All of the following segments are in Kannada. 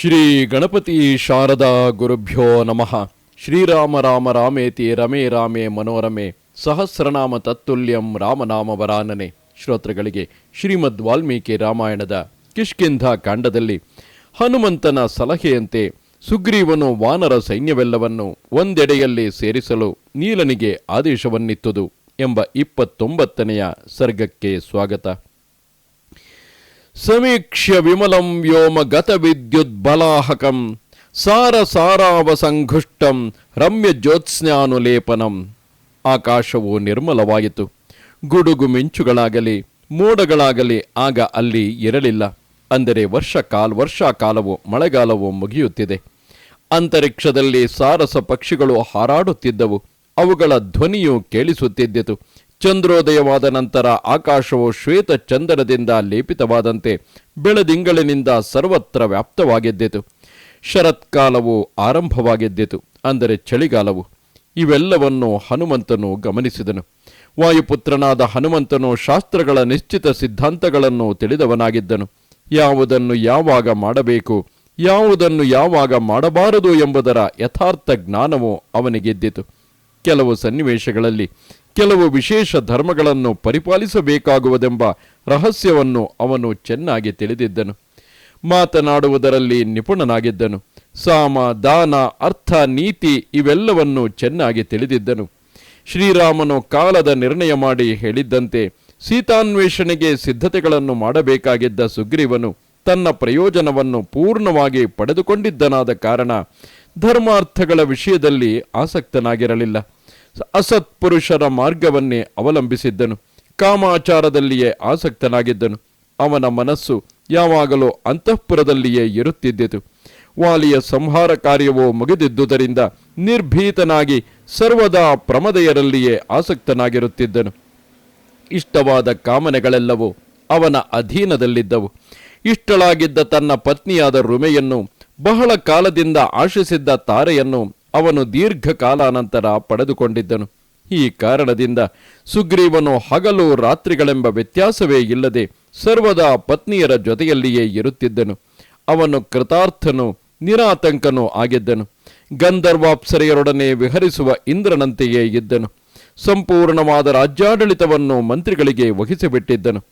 ಶ್ರೀ ಗಣಪತಿ ಶಾರದಾ ಗುರುಭ್ಯೋ ನಮಃ. ಶ್ರೀರಾಮ ರಾಮ ರಾಮೇತಿ ರಮೇ ರಾಮೇ ಮನೋರಮೆ. ಸಹಸ್ರನಾಮ ತತ್ತುಲ್ಯಂ ರಾಮನಾಮ ವರಾನನೆ ಶ್ರೋತೃಗಳಿಗೆ ಶ್ರೀಮದ್ ವಾಲ್ಮೀಕಿ ರಾಮಾಯಣದ ಕಿಷ್ಕಿಂಧ ಕಾಂಡದಲ್ಲಿ ಹನುಮಂತನ ಸಲಹೆಯಂತೆ ಸುಗ್ರೀವನು ವಾನರ ಸೈನ್ಯವೆಲ್ಲವನ್ನು ಒಂದೆಡೆಯಲ್ಲಿ ಸೇರಿಸಲು ನೀಲನಿಗೆ ಆದೇಶವನ್ನಿತ್ತುದು ಎಂಬ ಇಪ್ಪತ್ತೊಂಬತ್ತನೆಯ ಸರ್ಗಕ್ಕೆ ಸ್ವಾಗತ. ಸಮೀಕ್ಷ್ಯ ವಿಮಲಂ ವ್ಯೋಮ ಬಲಾಹಕಂ, ಸಾರ ಸಾರಾವಸಂಘುಷ್ಟಂ ರಮ್ಯ ಜ್ಯೋತ್ಸ್ನಾನುಲೇಪನಂ. ಆಕಾಶವು ನಿರ್ಮಲವಾಯಿತು. ಗುಡುಗು ಮಿಂಚುಗಳಾಗಲಿ, ಮೋಡಗಳಾಗಲಿ ಆಗ ಅಲ್ಲಿ ಇರಲಿಲ್ಲ. ಅಂದರೆ ವರ್ಷ ಕಾಲ, ವರ್ಷಾಕಾಲವು ಮಳೆಗಾಲವು ಮುಗಿಯುತ್ತಿದೆ. ಅಂತರಿಕ್ಷದಲ್ಲಿ ಸಾರಸ ಪಕ್ಷಿಗಳು ಹಾರಾಡುತ್ತಿದ್ದವು. ಅವುಗಳ ಧ್ವನಿಯು ಕೇಳಿಸುತ್ತಿದ್ದಿತು. ಚಂದ್ರೋದಯವಾದ ನಂತರ ಆಕಾಶವು ಶ್ವೇತ ಚಂದನದಿಂದ ಲೇಪಿತವಾದಂತೆ ಬೆಳದಿಂಗಳಿನಿಂದ ಸರ್ವತ್ರ ವ್ಯಾಪ್ತವಾಗಿದ್ದಿತು. ಶರತ್ಕಾಲವು ಆರಂಭವಾಗಿದ್ದಿತು, ಅಂದರೆ ಚಳಿಗಾಲವು. ಇವೆಲ್ಲವನ್ನು ಹನುಮಂತನು ಗಮನಿಸಿದನು. ವಾಯುಪುತ್ರನಾದ ಹನುಮಂತನು ಶಾಸ್ತ್ರಗಳ ನಿಶ್ಚಿತ ಸಿದ್ಧಾಂತಗಳನ್ನು ತಿಳಿದವನಾಗಿದ್ದನು. ಯಾವುದನ್ನು ಯಾವಾಗ ಮಾಡಬೇಕು, ಯಾವುದನ್ನು ಯಾವಾಗ ಮಾಡಬಾರದು ಎಂಬುದರ ಯಥಾರ್ಥ ಜ್ಞಾನವು ಅವನಿಗೆದ್ದಿತು. ಕೆಲವು ಸನ್ನಿವೇಶಗಳಲ್ಲಿ ಕೆಲವು ವಿಶೇಷ ಧರ್ಮಗಳನ್ನು ಪರಿಪಾಲಿಸಬೇಕಾಗುವುದೆಂಬ ರಹಸ್ಯವನ್ನು ಅವನು ಚೆನ್ನಾಗಿ ತಿಳಿದಿದ್ದನು. ಮಾತನಾಡುವುದರಲ್ಲಿ ನಿಪುಣನಾಗಿದ್ದನು. ಸಾಮ, ದಾನ, ಅರ್ಥ, ನೀತಿ ಇವೆಲ್ಲವನ್ನು ಚೆನ್ನಾಗಿ ತಿಳಿದಿದ್ದನು. ಶ್ರೀರಾಮನು ಕಾಲದ ನಿರ್ಣಯ ಮಾಡಿ ಹೇಳಿದ್ದಂತೆ ಸೀತಾನ್ವೇಷಣೆಗೆ ಸಿದ್ಧತೆಗಳನ್ನು ಮಾಡಬೇಕಾಗಿದ್ದ ಸುಗ್ರೀವನು ತನ್ನ ಪ್ರಯೋಜನವನ್ನು ಪೂರ್ಣವಾಗಿ ಪಡೆದುಕೊಂಡಿದ್ದನಾದ ಕಾರಣ ಧರ್ಮಾರ್ಥಗಳ ವಿಷಯದಲ್ಲಿ ಆಸಕ್ತನಾಗಿರಲಿಲ್ಲ. ಅಸತ್ಪುರುಷರ ಮಾರ್ಗವನ್ನೇ ಅವಲಂಬಿಸಿದ್ದನು. ಕಾಮಾಚಾರದಲ್ಲಿಯೇ ಆಸಕ್ತನಾಗಿದ್ದನು. ಅವನ ಮನಸ್ಸು ಯಾವಾಗಲೂ ಅಂತಃಪುರದಲ್ಲಿಯೇ ಇರುತ್ತಿದ್ದಿತು. ವಾಲಿಯ ಸಂಹಾರ ಕಾರ್ಯವು ಮುಗಿದಿದ್ದುದರಿಂದ ನಿರ್ಭೀತನಾಗಿ ಸರ್ವದಾ ಪ್ರಮದೆಯರಲ್ಲಿಯೇ ಆಸಕ್ತನಾಗಿರುತ್ತಿದ್ದನು. ಇಷ್ಟವಾದ ಕಾಮನೆಗಳೆಲ್ಲವೂ ಅವನ ಅಧೀನದಲ್ಲಿದ್ದವು. ಇಷ್ಟಳಾಗಿದ್ದ ತನ್ನ ಪತ್ನಿಯಾದ ರುಮೆಯನ್ನು ಬಹಳ ಕಾಲದಿಂದ ಆಶಿಸಿದ್ದ ತಾರೆಯನ್ನು ಅವನು ದೀರ್ಘಕಾಲಾನಂತರ ಪಡೆದುಕೊಂಡಿದ್ದನು. ಈ ಕಾರಣದಿಂದ ಸುಗ್ರೀವನು ಹಗಲು ರಾತ್ರಿಗಳೆಂಬ ವ್ಯತ್ಯಾಸವೇ ಇಲ್ಲದೆ ಸರ್ವದಾ ಪತ್ನಿಯರ ಜೊತೆಯಲ್ಲಿಯೇ ಇರುತ್ತಿದ್ದನು. ಅವನು ಕೃತಾರ್ಥನು ನಿರಾತಂಕನೂ ಆಗಿದ್ದನು. ಗಂಧರ್ವಾಪ್ಸರೆಯರೊಡನೆ ವಿಹರಿಸುವ ಇಂದ್ರನಂತೆಯೇ ಇದ್ದನು. ಸಂಪೂರ್ಣವಾದ ರಾಜ್ಯಾಡಳಿತವನ್ನು ಮಂತ್ರಿಗಳಿಗೆ ವಹಿಸಿಬಿಟ್ಟಿದ್ದನು.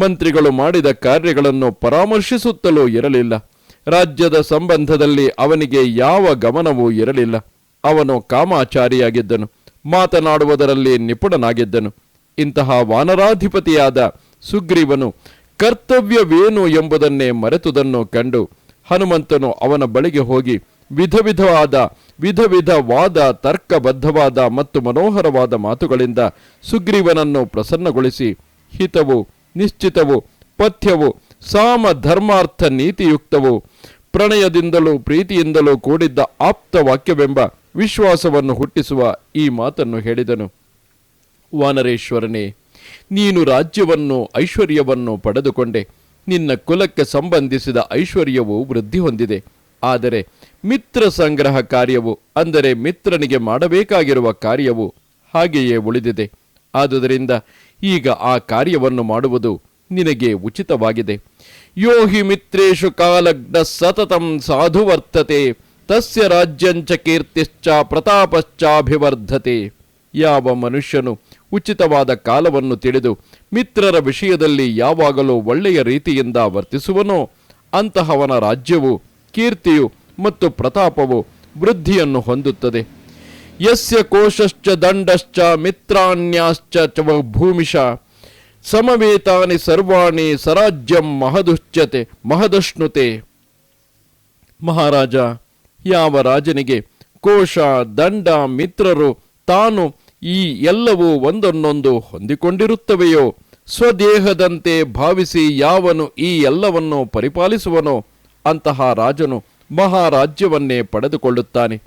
ಮಂತ್ರಿಗಳು ಮಾಡಿದ ಕಾರ್ಯಗಳನ್ನು ಪರಾಮರ್ಶಿಸುತ್ತಲೂ ಇರಲಿಲ್ಲ. ರಾಜ್ಯದ ಸಂಬಂಧದಲ್ಲಿ ಅವನಿಗೆ ಯಾವ ಗಮನವೂ ಇರಲಿಲ್ಲ. ಅವನು ಕಾಮಾಚಾರಿಯಾಗಿದ್ದನು. ಮಾತನಾಡುವುದರಲ್ಲಿ ನಿಪುಣನಾಗಿದ್ದನು. ಇಂತಹ ವಾನರಾಧಿಪತಿಯಾದ ಸುಗ್ರೀವನು ಕರ್ತವ್ಯವೇನು ಎಂಬುದನ್ನೇ ಮರೆತುದನ್ನು ಕಂಡು ಹನುಮಂತನು ಅವನ ಬಳಿಗೆ ಹೋಗಿ ವಿಧ ವಿಧವಾದ ವಿಧ ವಿಧವಾದ ತರ್ಕಬದ್ಧವಾದ ಮತ್ತು ಮನೋಹರವಾದ ಮಾತುಗಳಿಂದ ಸುಗ್ರೀವನನ್ನು ಪ್ರಸನ್ನಗೊಳಿಸಿ ಹಿತವು, ನಿಶ್ಚಿತವು, ಪಥ್ಯವು ಸಾಮ ಧರ್ಮಾರ್ಥ ನೀತಿಯುಕ್ತವು ಪ್ರಣಯದಿಂದಲೂ ಪ್ರೀತಿಯಿಂದಲೂ ಕೂಡಿದ್ದ ಆಪ್ತ ವಾಕ್ಯವೆಂಬ ವಿಶ್ವಾಸವನ್ನು ಹುಟ್ಟಿಸುವ ಈ ಮಾತನ್ನು ಹೇಳಿದನು. ವಾನರೇಶ್ವರನೇ, ನೀನು ರಾಜ್ಯವನ್ನು, ಐಶ್ವರ್ಯವನ್ನು ಪಡೆದುಕೊಂಡೆ. ನಿನ್ನ ಕುಲಕ್ಕೆ ಸಂಬಂಧಿಸಿದ ಐಶ್ವರ್ಯವು ವೃದ್ಧಿ ಹೊಂದಿದೆ. ಆದರೆ ಮಿತ್ರ ಸಂಗ್ರಹ ಕಾರ್ಯವು, ಅಂದರೆ ಮಿತ್ರನಿಗೆ ಮಾಡಬೇಕಾಗಿರುವ ಕಾರ್ಯವು ಹಾಗೆಯೇ ಉಳಿದಿದೆ. ಆದುದರಿಂದ ಈಗ ಆ ಕಾರ್ಯವನ್ನು ಮಾಡುವುದು ನಿನಗೆ ಉಚಿತವಾಗಿದೆ. ಯೋ ಹಿ ಮಿತ್ರೇಶು ಕಾಲಗ್ನ ಸತತಂ ಸಾಧು ವರ್ತತೆ, ತಸ್ಯ ರಾಜ್ಯಂಚ ಕೀರ್ತಿಶ್ಚ ಪ್ರತಾಪಶ್ಚಾಭಿವರ್ಧತೆ. ಯಾವ ಮನುಷ್ಯನು ಉಚಿತವಾದ ಕಾಲವನ್ನು ತಿಳಿದು ಮಿತ್ರರ ವಿಷಯದಲ್ಲಿ ಯಾವಾಗಲೂ ಒಳ್ಳೆಯ ರೀತಿಯಿಂದ ವರ್ತಿಸುವನೋ, ಅಂತಹವನ ರಾಜ್ಯವು, ಕೀರ್ತಿಯು ಮತ್ತು ಪ್ರತಾಪವು ವೃದ್ಧಿಯನ್ನು ಹೊಂದುತ್ತದೆ. ಯಸ್ಯ ಕೋಶಶ್ಚ ದಂಡಶ್ಚ ಮಿತ್ರಾನ್ಯಾಶ್ಚ ಚ ಭೂಮಿಶ ಸಮವೇತಾನಿ ಸರ್ವಾಣಿ ಸರಾಜ್ಯಂ ಮಹದುಶ್ಚತೆ ಮಹದಷ್ಣುತೆ ಮಹಾರಾಜ, ಯಾವ ರಾಜನಿಗೆ ಕೋಶ, ದಂಡ, ಮಿತ್ರರು ತಾನು ಈ ಎಲ್ಲವೂ ಒಂದನ್ನೊಂದು ಹೊಂದಿಕೊಂಡಿರುತ್ತವೆಯೋ? ಸ್ವದೇಹದಂತೆ ಭಾವಿಸಿ ಯಾವನು ಈ ಎಲ್ಲವನ್ನು ಪರಿಪಾಲಿಸುವನೋ? ಅಂತಹ ರಾಜನು ಮಹಾರಾಜ್ಯವನ್ನೇ ಪಡೆದುಕೊಳ್ಳುತ್ತಾನೆ.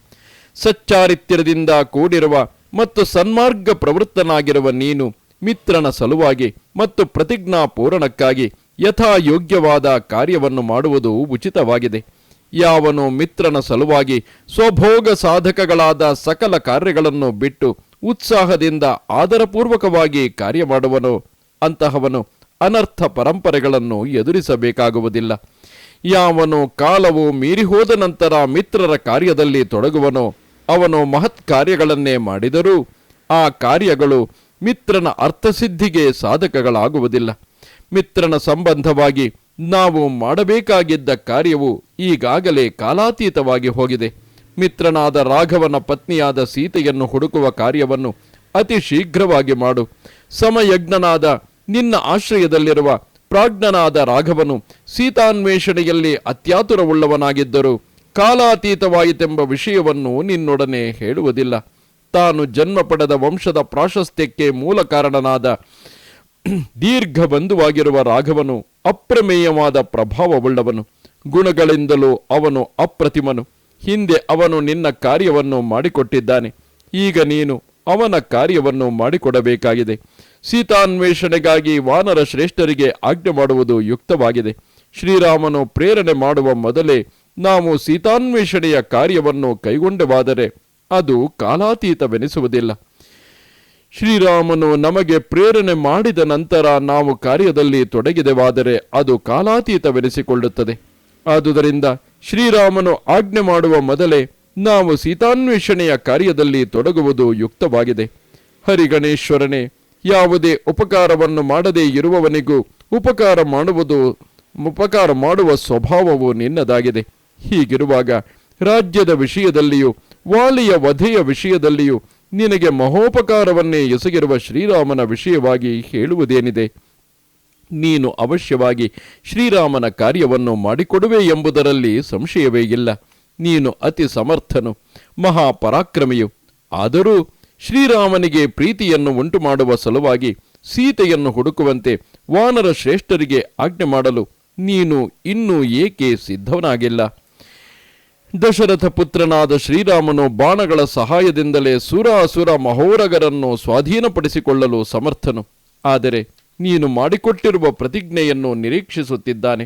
ಸಚ್ಚಾರಿತ್ಯದಿಂದ ಕೂಡಿರುವ ಮತ್ತು ಸನ್ಮಾರ್ಗ ಪ್ರವೃತ್ತನಾಗಿರುವ ನೀನು ಮಿತ್ರನ ಸಲುವಾಗಿ ಮತ್ತು ಪ್ರತಿಜ್ಞಾ ಪೂರಣಕ್ಕಾಗಿ ಯಥಾಯೋಗ್ಯವಾದ ಕಾರ್ಯವನ್ನು ಮಾಡುವುದು ಉಚಿತವಾಗಿದೆ. ಯಾವನು ಮಿತ್ರನ ಸಲುವಾಗಿ ಸ್ವಭೋಗ ಸಾಧಕಗಳಾದ ಸಕಲ ಕಾರ್ಯಗಳನ್ನು ಬಿಟ್ಟು ಉತ್ಸಾಹದಿಂದ ಆದರಪೂರ್ವಕವಾಗಿ ಕಾರ್ಯ ಮಾಡುವನು, ಅಂತಹವನು ಅನರ್ಥ ಪರಂಪರೆಗಳನ್ನು ಎದುರಿಸಬೇಕಾಗುವುದಿಲ್ಲ. ಯಾವನು ಕಾಲವು ಮೀರಿ ಹೋದ ನಂತರ ಮಿತ್ರರ ಕಾರ್ಯದಲ್ಲಿ ತೊಡಗುವನೋ, ಅವನು ಮಹತ್ ಕಾರ್ಯಗಳನ್ನೇ ಮಾಡಿದರೂ ಆ ಕಾರ್ಯಗಳು ಮಿತ್ರನ ಅರ್ಥಸಿದ್ಧಿಗೆ ಸಾಧಕಗಳಾಗುವುದಿಲ್ಲ. ಮಿತ್ರನ ಸಂಬಂಧವಾಗಿ ನಾವು ಮಾಡಬೇಕಾಗಿದ್ದ ಕಾರ್ಯವು ಈಗಾಗಲೇ ಕಾಲಾತೀತವಾಗಿ ಹೋಗಿದೆ. ಮಿತ್ರನಾದ ರಾಘವನ ಪತ್ನಿಯಾದ ಸೀತೆಯನ್ನು ಹುಡುಕುವ ಕಾರ್ಯವನ್ನು ಅತಿ ಶೀಘ್ರವಾಗಿ ಮಾಡು. ಸಮಯಜ್ಞನಾದ ನಿನ್ನ ಆಶ್ರಯದಲ್ಲಿರುವ ಪ್ರಾಜ್ಞನಾದ ರಾಘವನು ಸೀತಾನ್ವೇಷಣೆಯಲ್ಲಿ ಅತ್ಯಾತುರವುಳ್ಳವನಾಗಿದ್ದರೂ ಕಾಲಾತೀತವಾಯಿತೆಂಬ ವಿಷಯವನ್ನು ನಿನ್ನೊಡನೆ ಹೇಳುವುದಿಲ್ಲ. ತಾನು ಜನ್ಮ ಪಡೆದ ವಂಶದ ಪ್ರಾಶಸ್ತ್ಯಕ್ಕೆ ಮೂಲ ಕಾರಣನಾದ ದೀರ್ಘ ಬಂಧುವಾಗಿರುವ ರಾಘವನು ಅಪ್ರಮೇಯವಾದ ಪ್ರಭಾವವುಳ್ಳವನು. ಗುಣಗಳಿಂದಲೂ ಅವನು ಅಪ್ರತಿಮನು. ಹಿಂದೆ ಅವನು ನಿನ್ನ ಕಾರ್ಯವನ್ನು ಮಾಡಿಕೊಟ್ಟಿದ್ದಾನೆ. ಈಗ ನೀನು ಅವನ ಕಾರ್ಯವನ್ನು ಮಾಡಿಕೊಡಬೇಕಾಗಿದೆ. ಸೀತಾನ್ವೇಷಣೆಗಾಗಿ ವಾನರ ಶ್ರೇಷ್ಠರಿಗೆ ಆಜ್ಞೆ ಮಾಡುವುದು ಯುಕ್ತವಾಗಿದೆ. ಶ್ರೀರಾಮನು ಪ್ರೇರಣೆ ಮಾಡುವ ಮೊದಲೇ ನಾವು ಸೀತಾನ್ವೇಷಣೆಯ ಕಾರ್ಯವನ್ನು ಕೈಗೊಂಡವಾದರೆ ಅದು ಕಾಲಾತೀತವೆನಿಸುವುದಿಲ್ಲ. ಶ್ರೀರಾಮನು ನಮಗೆ ಪ್ರೇರಣೆ ಮಾಡಿದ ನಂತರ ನಾವು ಕಾರ್ಯದಲ್ಲಿ ತೊಡಗಿದೆವಾದರೆ ಅದು ಕಾಲಾತೀತವೆನಿಸಿಕೊಳ್ಳುತ್ತದೆ. ಆದುದರಿಂದ ಶ್ರೀರಾಮನು ಆಜ್ಞೆ ಮಾಡುವ ಮೊದಲೇ ನಾವು ಸೀತಾನ್ವೇಷಣೆಯ ಕಾರ್ಯದಲ್ಲಿ ತೊಡಗುವುದು ಯುಕ್ತವಾಗಿದೆ. ಹರಿಗಣೇಶ್ವರನೇ ಯಾವುದೇ ಉಪಕಾರವನ್ನು ಮಾಡದೇ ಇರುವವನಿಗೂ ಉಪಕಾರ ಮಾಡುವುದು, ಉಪಕಾರ ಮಾಡುವ ಸ್ವಭಾವವು ನಿನ್ನದಾಗಿದೆ. ಹೀಗಿರುವಾಗ ರಾಜ್ಯದ ವಿಷಯದಲ್ಲಿಯೂ ವಾಲಿಯ ವಧೆಯ ವಿಷಯದಲ್ಲಿಯೂ ನಿನಗೆ ಮಹೋಪಕಾರವನ್ನೇ ಎಸಗಿರುವ ಶ್ರೀರಾಮನ ವಿಷಯವಾಗಿ ಹೇಳುವುದೇನಿದೆ? ನೀನು ಅವಶ್ಯವಾಗಿ ಶ್ರೀರಾಮನ ಕಾರ್ಯವನ್ನು ಮಾಡಿಕೊಡುವೆ ಎಂಬುದರಲ್ಲಿ ಸಂಶಯವೇ ಇಲ್ಲ. ನೀನು ಅತಿ ಸಮರ್ಥನು, ಮಹಾಪರಾಕ್ರಮಿಯು. ಆದರೂ ಶ್ರೀರಾಮನಿಗೆ ಪ್ರೀತಿಯನ್ನು ಉಂಟು ಮಾಡುವ ಸಲುವಾಗಿ ಸೀತೆಯನ್ನು ಹುಡುಕುವಂತೆ ವಾನರ ಶ್ರೇಷ್ಠರಿಗೆ ಆಜ್ಞೆ ಮಾಡಲು ನೀನು ಇನ್ನೂ ಏಕೆ ಸಿದ್ಧವನಾಗಿಲ್ಲ? ದಶರಥ ಪುತ್ರನಾದ ಶ್ರೀರಾಮನು ಬಾಣಗಳ ಸಹಾಯದಿಂದಲೇ ಸುರಾಸುರ ಮಹೋರಗರನ್ನು ಸ್ವಾಧೀನಪಡಿಸಿಕೊಳ್ಳಲು ಸಮರ್ಥನು. ಆದರೆ ನೀನು ಮಾಡಿಕೊಟ್ಟಿರುವ ಪ್ರತಿಜ್ಞೆಯನ್ನು ನಿರೀಕ್ಷಿಸುತ್ತಿದ್ದಾನೆ.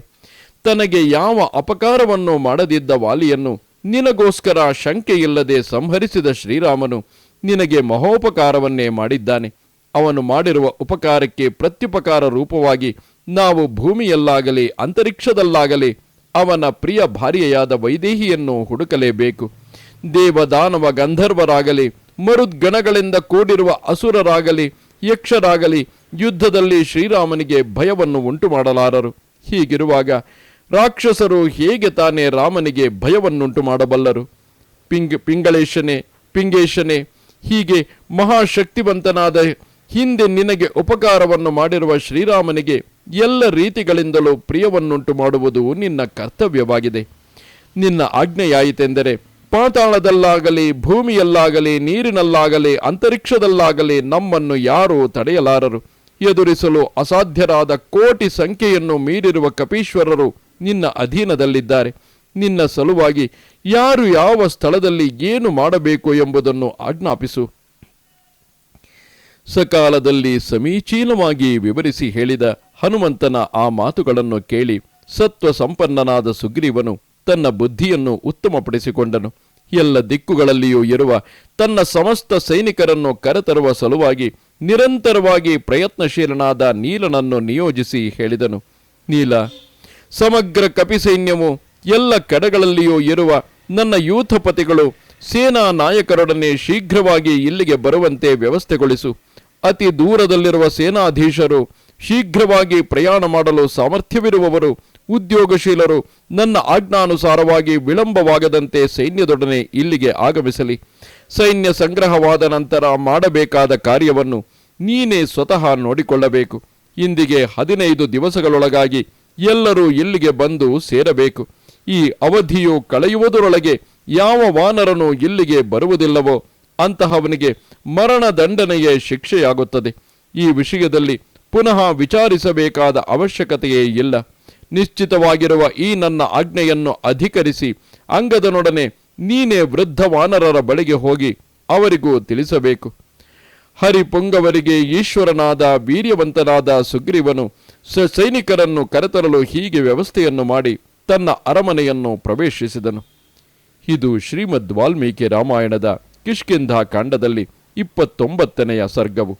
ತನಗೆ ಯಾವ ಅಪಕಾರವನ್ನು ಮಾಡದಿದ್ದ ವಾಲಿಯನ್ನು ನಿನಗೋಸ್ಕರ ಶಂಕೆಯಿಲ್ಲದೆ ಸಂಹರಿಸಿದ ಶ್ರೀರಾಮನು ನಿನಗೆ ಮಹೋಪಕಾರವನ್ನೇ ಮಾಡಿದ್ದಾನೆ. ಅವನು ಮಾಡಿರುವ ಉಪಕಾರಕ್ಕೆ ಪ್ರತ್ಯುಪಕಾರ ರೂಪವಾಗಿ ನಾವು ಭೂಮಿಯಲ್ಲಾಗಲಿ, ಅಂತರಿಕ್ಷದಲ್ಲಾಗಲಿ ಅವನ ಪ್ರಿಯ ಭಾರ್ಯೆಯಾದ ವೈದೇಹಿಯನ್ನು ಹುಡುಕಲೇಬೇಕು. ದೇವದಾನವ ಗಂಧರ್ವರಾಗಲಿ, ಮರುದ್ಗಣಗಳಿಂದ ಕೂಡಿರುವ ಅಸುರರಾಗಲಿ, ಯಕ್ಷರಾಗಲಿ, ಯುದ್ಧದಲ್ಲಿ ಶ್ರೀರಾಮನಿಗೆ ಭಯವನ್ನು ಉಂಟು ಮಾಡಲಾರರು ಹೀಗಿರುವಾಗ ರಾಕ್ಷಸರು ಹೇಗೆ ತಾನೇ ರಾಮನಿಗೆ ಭಯವನ್ನುಂಟು ಮಾಡಬಲ್ಲರು ಪಿಂಗ್, ಪಿಂಗಳೇಶನೇ, ಪಿಂಗೇಶನೇ, ಹೀಗೆ ಮಹಾಶಕ್ತಿವಂತನಾದ ಹಿಂದೆ ನಿನಗೆ ಉಪಕಾರವನ್ನು ಮಾಡಿರುವ ಶ್ರೀರಾಮನಿಗೆ ಎಲ್ಲ ರೀತಿಗಳಿಂದಲೂ ಪ್ರಿಯವನ್ನುಂಟು ಮಾಡುವುದು ನಿನ್ನ ಕರ್ತವ್ಯವಾಗಿದೆ. ನಿನ್ನ ಆಜ್ಞೆಯಾಯಿತೆಂದರೆ ಪಾತಾಳದಲ್ಲಾಗಲಿ, ಭೂಮಿಯಲ್ಲಾಗಲಿ, ನೀರಿನಲ್ಲಾಗಲಿ, ಅಂತರಿಕ್ಷದಲ್ಲಾಗಲಿ ನಮ್ಮನ್ನು ಯಾರೂ ತಡೆಯಲಾರರು. ಎದುರಿಸಲು ಅಸಾಧ್ಯರಾದ ಕೋಟಿ ಸಂಖ್ಯೆಯನ್ನು ಮೀರಿರುವ ಕಪೀಶ್ವರರು ನಿನ್ನ ಅಧೀನದಲ್ಲಿದ್ದಾರೆ. ನಿನ್ನ ಸಲುವಾಗಿ ಯಾರು ಯಾವ ಸ್ಥಳದಲ್ಲಿ ಏನು ಮಾಡಬೇಕು ಎಂಬುದನ್ನು ಆಜ್ಞಾಪಿಸು. ಸಕಾಲದಲ್ಲಿ ಸಮೀಚೀನವಾಗಿ ವಿವರಿಸಿ ಹೇಳಿದ ಹನುಮಂತನ ಆ ಮಾತುಗಳನ್ನು ಕೇಳಿ ಸತ್ವ ಸಂಪನ್ನನಾದ ಸುಗ್ರೀವನು ತನ್ನ ಬುದ್ಧಿಯನ್ನು ಉತ್ತಮಪಡಿಸಿಕೊಂಡನು. ಎಲ್ಲ ದಿಕ್ಕುಗಳಲ್ಲಿಯೂ ಇರುವ ತನ್ನ ಸಮಸ್ತ ಸೈನಿಕರನ್ನು ಕರೆತರುವ ಸಲುವಾಗಿ ನಿರಂತರವಾಗಿ ಪ್ರಯತ್ನಶೀಲನಾದ ನೀಲನನ್ನು ನಿಯೋಜಿಸಿ ಹೇಳಿದನು. ನೀಲ, ಸಮಗ್ರ ಕಪಿಸೈನ್ಯವು ಎಲ್ಲ ಕಡೆಗಳಲ್ಲಿಯೂ ಇರುವ ನನ್ನ ಯೂಥಪತಿಗಳು ಸೇನಾ ನಾಯಕರೊಡನೆ ಶೀಘ್ರವಾಗಿ ಇಲ್ಲಿಗೆ ಬರುವಂತೆ ವ್ಯವಸ್ಥೆಗೊಳಿಸು. ಅತಿ ದೂರದಲ್ಲಿರುವ ಸೇನಾಧೀಶರು ಶೀಘ್ರವಾಗಿ ಪ್ರಯಾಣ ಮಾಡಲು ಸಾಮರ್ಥ್ಯವಿರುವವರು ಉದ್ಯೋಗಶೀಲರು, ನನ್ನ ಆಜ್ಞಾನುಸಾರವಾಗಿ ವಿಳಂಬವಾಗದಂತೆ ಸೈನ್ಯದೊಡನೆ ಇಲ್ಲಿಗೆ ಆಗಮಿಸಲಿ. ಸೈನ್ಯ ಸಂಗ್ರಹವಾದ ನಂತರ ಮಾಡಬೇಕಾದ ಕಾರ್ಯವನ್ನು ನೀನೇ ಸ್ವತಃ ನೋಡಿಕೊಳ್ಳಬೇಕು. ಇಂದಿಗೆ ಹದಿನೈದು ದಿವಸಗಳೊಳಗಾಗಿ ಎಲ್ಲರೂ ಇಲ್ಲಿಗೆ ಬಂದು ಸೇರಬೇಕು. ಈ ಅವಧಿಯು ಕಳೆಯುವುದರೊಳಗೆ ಯಾವ ವಾನರನು ಇಲ್ಲಿಗೆ ಬರುವುದಿಲ್ಲವೋ ಅಂತಹವನಿಗೆ ಮರಣ ದಂಡನೆಯೇ ಶಿಕ್ಷೆಯಾಗುತ್ತದೆ. ಈ ವಿಷಯದಲ್ಲಿ ಪುನಃ ವಿಚಾರಿಸಬೇಕಾದ ಅವಶ್ಯಕತೆಯೇ ಇಲ್ಲ. ನಿಶ್ಚಿತವಾಗಿರುವ ಈ ನನ್ನ ಆಜ್ಞೆಯನ್ನು ಅಧಿಕರಿಸಿ ಅಂಗದನೊಡನೆ ನೀನೇ ವೃದ್ಧ ವಾನರರ ಬಳಿಗೆ ಹೋಗಿ ಅವರಿಗೂ ತಿಳಿಸಬೇಕು. ಹರಿಪುಂಗವರಿಗೆ ಈಶ್ವರನಾದ, ವೀರ್ಯವಂತನಾದ ಸುಗ್ರೀವನು ಸೈನಿಕರನ್ನು ಕರೆತರಲು ಹೀಗೆ ವ್ಯವಸ್ಥೆಯನ್ನು ಮಾಡಿ ತನ್ನ ಅರಮನೆಯನ್ನು ಪ್ರವೇಶಿಸಿದನು. ಇದು ಶ್ರೀಮದ್ ವಾಲ್ಮೀಕಿ ರಾಮಾಯಣದ ಕಿಷ್ಕಿಂಧ ಕಾಂಡದಲ್ಲಿ ಇಪ್ಪತ್ತೊಂಬತ್ತನೆಯ ಸರ್ಗವು.